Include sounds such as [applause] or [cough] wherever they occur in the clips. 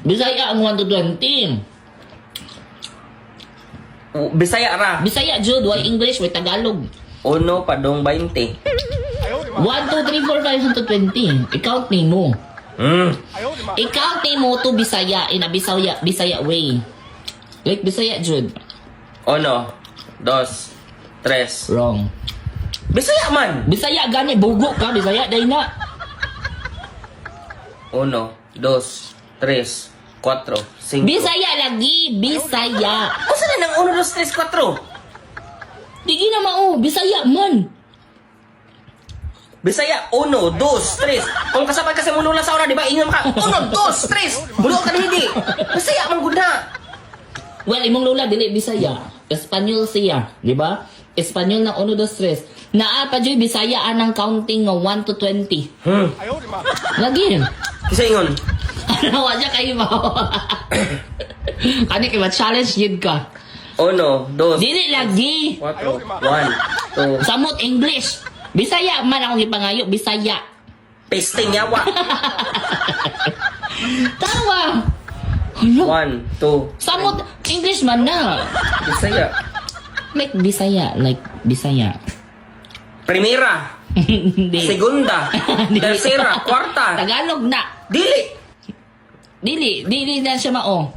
Bisaya ang 1 to 20. U- Bisaya ra. Bisaya, Jude. Why English? Why Tagalog? Uno padong 20. 1, 2, 3, 4, 5 to 20. I-count ni mo. Hmm. I-count ni mo to Bisaya in a Bisaya, Bisaya way. Like Bisaya, Jude. Uno, dos, tres. Wrong. Bisaya man. Bisaya gani, bugo ka. Bisaya, day na. Uno, dos, tres, cuatro, cinco. Bisaya lagi. Bisaya. Kung saan ng uno, dos, tres, cuatro? Digi na mao. Bisaya man. Bisaya, uno, dos, tres. Kung kasabay kasi mo nula sa oras, di ba? Ingat ka. Uno, dos, tres. Bulo ka na hindi. Bisaya man gud na. Well, imong lola dili Bisaya. Espanyol siya, di ba? Espanyol na 1 2 3. Naa pa joy Bisaya anang counting nga 1 to 20. Hmm. Lagi. Kisa ingon. Ano wa siya mo? Kani kay challenge yun ka. Uno, dos, Dili lagi. cuatro, one, two. Samot English. Bisaya man akong ipangayo, Bisaya. Pasting yawa. [laughs] Tawa. Ano? One, two. Samot English man na. Bisaya. Like Bisaya, like Bisaya. Primera, [laughs] Hindi. segunda, [laughs] tercera, kwarta. Tagalog na. Dili. Dili, dili na siya mao.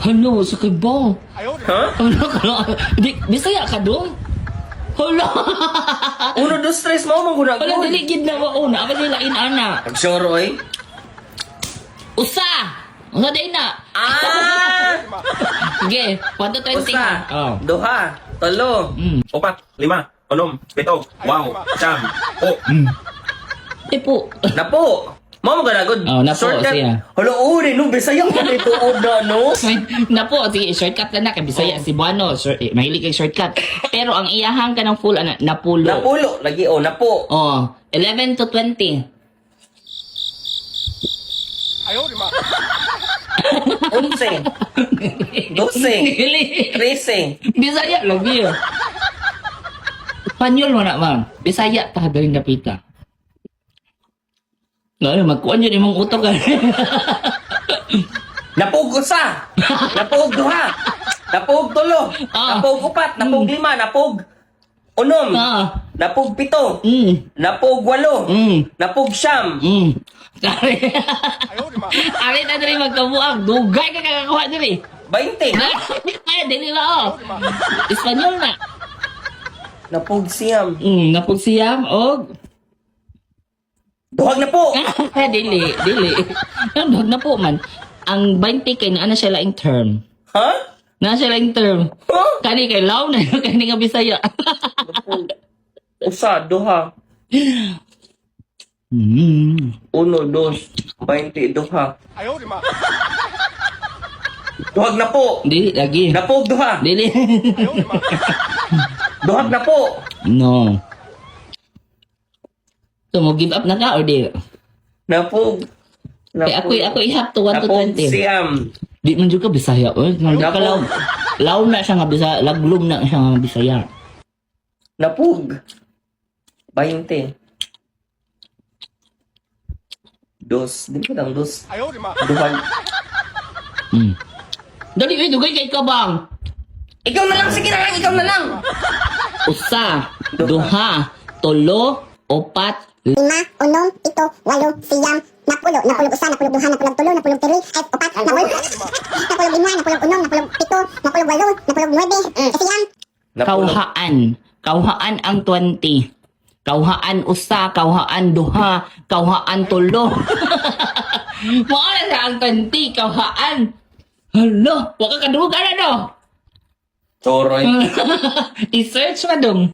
Hello, ba? Ha? Ano ka na? Di, bisaya ka doon? Hala! [laughs] Uno, dos, tres, mo mong guna Hala, dili gid na mao na. Apa nila inana? Nagsuro eh. Usa! Usa day na. Ah! Sige, 1 to 20 Usa. Oh. duha, tolo, Mm. Upat, lima, unom, pito, wow, siyam, po. Eh po. napo. Mo mo ganagod. Oh, napo, siya. Hala, uri, no, bisaya mo nito, na, no? [laughs] na po, sige, shortcut na na. Kay Bisaya, Cebuano. Short, eh, mahilig kay shortcut. Pero ang iyahang ka ng full, ano, napulo. Napulo, lagi, oh, napo. Oh, 11 to 20. Unse, [laughs] dose, trece. Bisaya lagi yun. Panyol mo na, ma'am. Bisaya, ta, galing napita. Ngayon, magkuhan yun imong utok. ah. [laughs] Napug usa, napug duha, napug tulo, Ah. napug upat, napug lima, napug unom, ah. napug pito, Mm. napug walo, Mm. napug siyam. Mm. Ari. [laughs] Ari na dali magkabuang. Dugay ka kakakuha dali. 20, [laughs] Ay, dili ba oh. Espanyol na. napug siyam. Mm, napugsiyam og Duhag na po. Ah, [laughs] dili, dili. Ang dog na po man. Ang 20 kay na siya laing term. Ha? Na siya laing term. Huh? Kani kay law na [laughs] kani nga Bisaya. Usa, duha. mm. Uno, dos, 20, duha. Duhag na po. Dili lagi. Napog duha. Dili. Duhag na po. no. So mo give up na ka or di? Napog. Kay ako ako i-have to 1 to Napog 20. siyam. Di man jud ka Bisaya. Oy, nang ka Napog. law. Law na siya nga Bisaya, laglum na siya nga Bisaya. Napog. 20. Dos. Di ba lang dos? Duhag. Mm. Dali eh, dugay kay kabang. Ikaw na lang. Sige na lang. Ikaw na lang. Usa, duha, tulo, opat, lima, unom, pito, walo, siyam, napulo, napulog usa, napulog duha, napulog tulo, napulog tiri, ay, upat, napulog, napulog lima, napulog unom, napulog pito, napulog walo, napulog nuwebe, siyam, Napulog. kauhaan. Kauhaan ang 20. Kauhaan usa, kauhaan duha, kauhaan tulo. Mao na sa ang 20, kauhaan. Hala, wa ka na no. Choroy. [laughs] I-search pa dong.